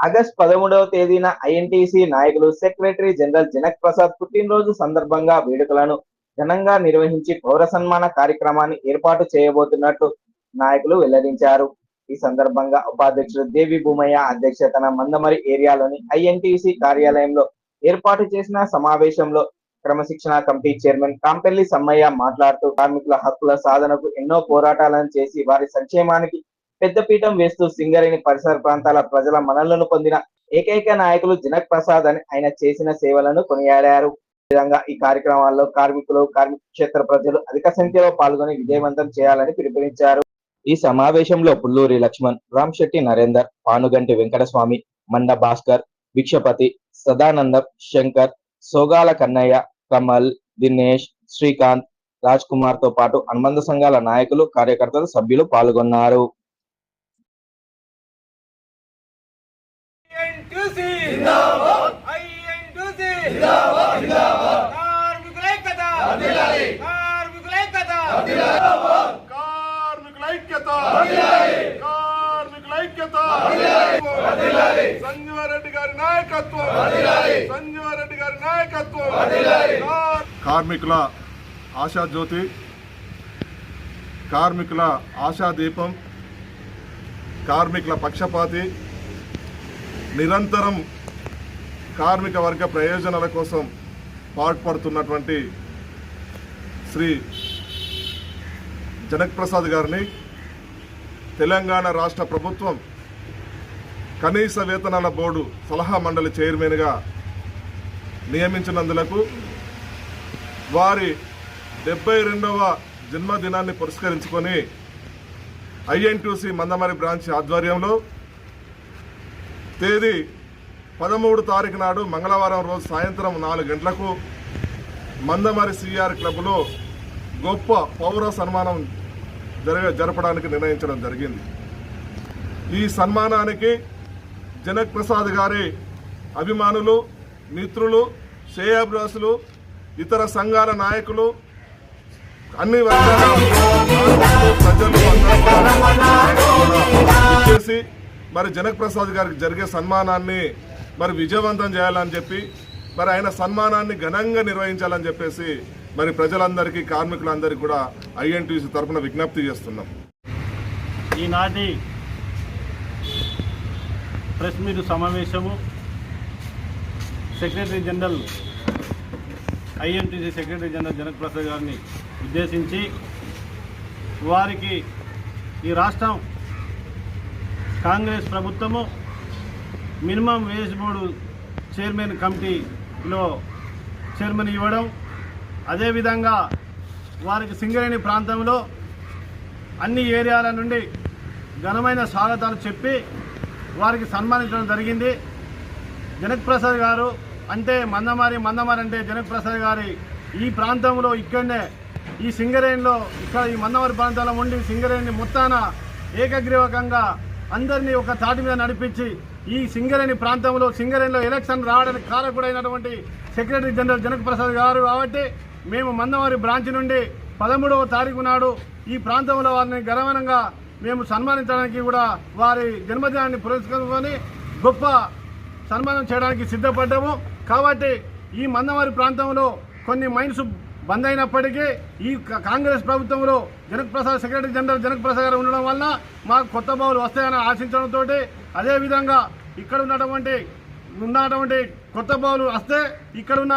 August పదమూడవ తేదీన INTUC నాయకులు సెక్రటరీ జనరల్ జనక్ ప్రసాద్ పుట్టినరోజు సందర్భంగా వేడుకలను ఘనంగా నిర్వహించి పౌర సన్మాన కార్యక్రమాన్ని ఏర్పాటు చేయబోతున్నట్టు నాయకులు వెల్లడించారు. ఈ సందర్భంగా ఉపాధ్యక్షుడు దేవి భూమయ్య అధ్యక్షతన మందమరి ఏరియాలోని ఐఎన్టీసీ కార్యాలయంలో ఏర్పాటు చేసిన సమావేశంలో క్రమశిక్షణ కమిటీ చైర్మన్ కాంపెల్లి సమ్మయ్య మాట్లాడుతూ కార్మికుల హక్కుల సాధనకు ఎన్నో పోరాటాలను చేసి వారి సంక్షేమానికి పెద్దపీఠం వేస్తూ సింగరేణి పరిసర ప్రాంతాల ప్రజల మనలను పొందిన ఏకైక నాయకులు జనక్ ప్రసాద్ అని ఆయన చేసిన సేవలను కొనియాడారు. ఈ విధంగా ఈ కార్యక్రమాల్లో కార్మికులు కార్మిక క్షేత్ర ప్రజలు అధిక సంఖ్యలో పాల్గొని విజయవంతం చేయాలని పిలుపునిచ్చారు. ఈ సమావేశంలో పుల్లూరి లక్ష్మణ్ రామ్శెట్టి నరేందర్ పానుగంటి వెంకటస్వామి మండ భాస్కర్ భిక్షపతి సదానందం శంకర్ సోగాల కన్నయ్య కమల్ దినేష్ శ్రీకాంత్ రాజ్ కుమార్తో పాటు అనుబంధ సంఘాల నాయకులు కార్యకర్తలు సభ్యులు పాల్గొన్నారు. జిందాబాద్. INTUC జిందాబాద్ జిందాబాద్. కార్మికుల ఐక్యత వర్ధిల్లాలి కార్మికుల ఐక్యత వర్ధిల్లాలి కార్మికుల ఐక్యత కార్మికుల ఐక్యత సంజీవారెడ్డి గారి నాయకత్వం. సంజీవారెడ్డి గారి నాయకత్వం. కార్మికుల ఆశాజ్యోతి కార్మికుల ఆశాదీపం కార్మికుల పక్షపాతి నిరంతరం కార్మిక వర్గ ప్రయోజనాల కోసం పాటుపడుతున్నటువంటి శ్రీ జనక్ ప్రసాద్ గారిని తెలంగాణ రాష్ట్ర ప్రభుత్వం కనీస వేతనాల బోర్డు సలహా మండలి చైర్మన్గా నియమించినందులకు వారి డెబ్బై రెండవ జన్మదినాన్ని పురస్కరించుకొని ఐఎన్టీసీ మందమరి బ్రాంచ్ ఆధ్వర్యంలో తేదీ పదమూడు తారీఖు నాడు మంగళవారం రోజు సాయంత్రం నాలుగు గంటలకు మందమరి సిఆర్ క్లబ్లో గొప్ప పౌర సన్మానం జరగ జరపడానికి నిర్ణయించడం జరిగింది. ఈ సన్మానానికి జనక్ ప్రసాద్ గారి అభిమానులు మిత్రులు శ్రేయాభిలాసులు ఇతర సంఘాల నాయకులు అన్ని వర్గాల ప్రజలు చేసి మరి జనక్ ప్రసాద్ గారికి జరిగే సన్మానాన్ని మరి విజయవంతం చేయాలని చెప్పి మరి ఆయన సన్మానాన్ని ఘనంగా నిర్వహించాలని చెప్పేసి మరి ప్రజలందరికీ కార్మికులందరికీ కూడా ఐఎన్టీసీ తరఫున విజ్ఞప్తి చేస్తున్నాం. ఈనాటి press meet సమావేశము secretary general INTUC secretary general Janak Prasad గారిని ఉద్దేశించి వారికి ఈ రాష్ట్రం కాంగ్రెస్ ప్రభుత్వము మినిమం వేజ్ బోర్డు చైర్మన్ కమిటీలో చైర్మన్ ఇవ్వడం. అదేవిధంగా వారికి సింగరేణి ప్రాంతంలో అన్ని ఏరియాల నుండి ఘనమైన స్వాగతాలు చెప్పి వారికి సన్మానించడం జరిగింది. జనక్ ప్రసాద్ గారు అంటే మందమారి మందమారి అంటే జనక్ ప్రసాద్ గారి ఈ ప్రాంతంలో ఇక్కడనే ఈ సింగరేణిలో ఇక్కడ ఈ మందమారి ప్రాంతంలో ఉండి సింగరేణి మొత్తాన ఏకగ్రీవకంగా అందరినీ ఒక తాటి మీద నడిపించి ఈ సింగరేణి ప్రాంతంలో సింగరేణిలో ఎలక్షన్ రావడానికి కారకుడైనటువంటి సెక్రటరీ జనరల్ జనక్ ప్రసాద్ గారు కాబట్టి మేము మందవారి బ్రాంచ్ నుండి పదమూడవ తారీఖు నాడు ఈ ప్రాంతంలో వారిని గర్వనంగా మేము సన్మానించడానికి కూడా వారి జన్మదినాన్ని పురస్కరించుకొని గొప్ప సన్మానం చేయడానికి సిద్ధపడ్డాము. కాబట్టి ఈ మందవారి ప్రాంతంలో కొన్ని మైన్స్ బంద్ అయినప్పటికీ ఈ కాంగ్రెస్ ప్రభుత్వంలో జనక్ ప్రసాద్ సెక్రటరీ జనరల్ జనక్ ప్రసాద్ గారు ఉండడం వలన మాకు కొత్త బావులు వస్తాయని ఆశించడంతో అదేవిధంగా ఇక్కడ ఉన్నటువంటి ఉన్నటువంటి కొత్త బావులు వస్తే ఇక్కడ ఉన్న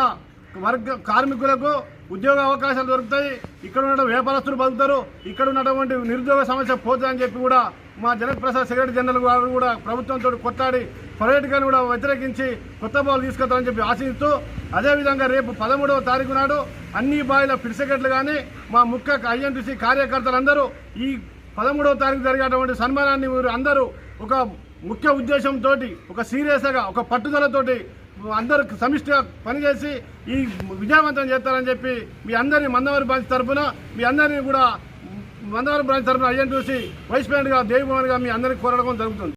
వర్గ కార్మికులకు ఉద్యోగ అవకాశాలు దొరుకుతాయి. ఇక్కడ ఉన్న వ్యాపారస్తులు బతుకుతారు. ఇక్కడ ఉన్నటువంటి నిరుద్యోగ సమస్య పోతుందని చెప్పి కూడా మా జనక్ ప్రసాద్ సెక్రటరీ జనరల్ గారు కూడా ప్రభుత్వంతో కొట్లాడి పర్యటకాన్ని కూడా వ్యతిరేకించి కొత్త బావులు తీసుకొస్తారని చెప్పి ఆశిస్తూ అదేవిధంగా రేపు పదమూడవ తారీఖు నాడు అన్ని బావిల పిడిసెకెట్లు కానీ మా ముఖ్య ఐఎన్టీసీ కార్యకర్తలందరూ ఈ పదమూడవ తారీఖు జరిగేటువంటి సన్మానాన్ని మీరు అందరూ ఒక ముఖ్య ఉద్దేశంతో ఒక సీరియస్గా ఒక పట్టుదలతోటి అందరూ సమిష్టిగా పనిచేసి ఈ విజయవంతం చేస్తారని చెప్పి మీ అందరినీ మందవారి బాధ్యత తరఫున మీ అందరినీ కూడా మందవరం బ్రాంచ్ తరఫున ఐఎన్టీసీ వైస్ ప్రెసిడెంట్గా దేవిభవన్గా మీ అందరికీ కోరడం జరుగుతుంది.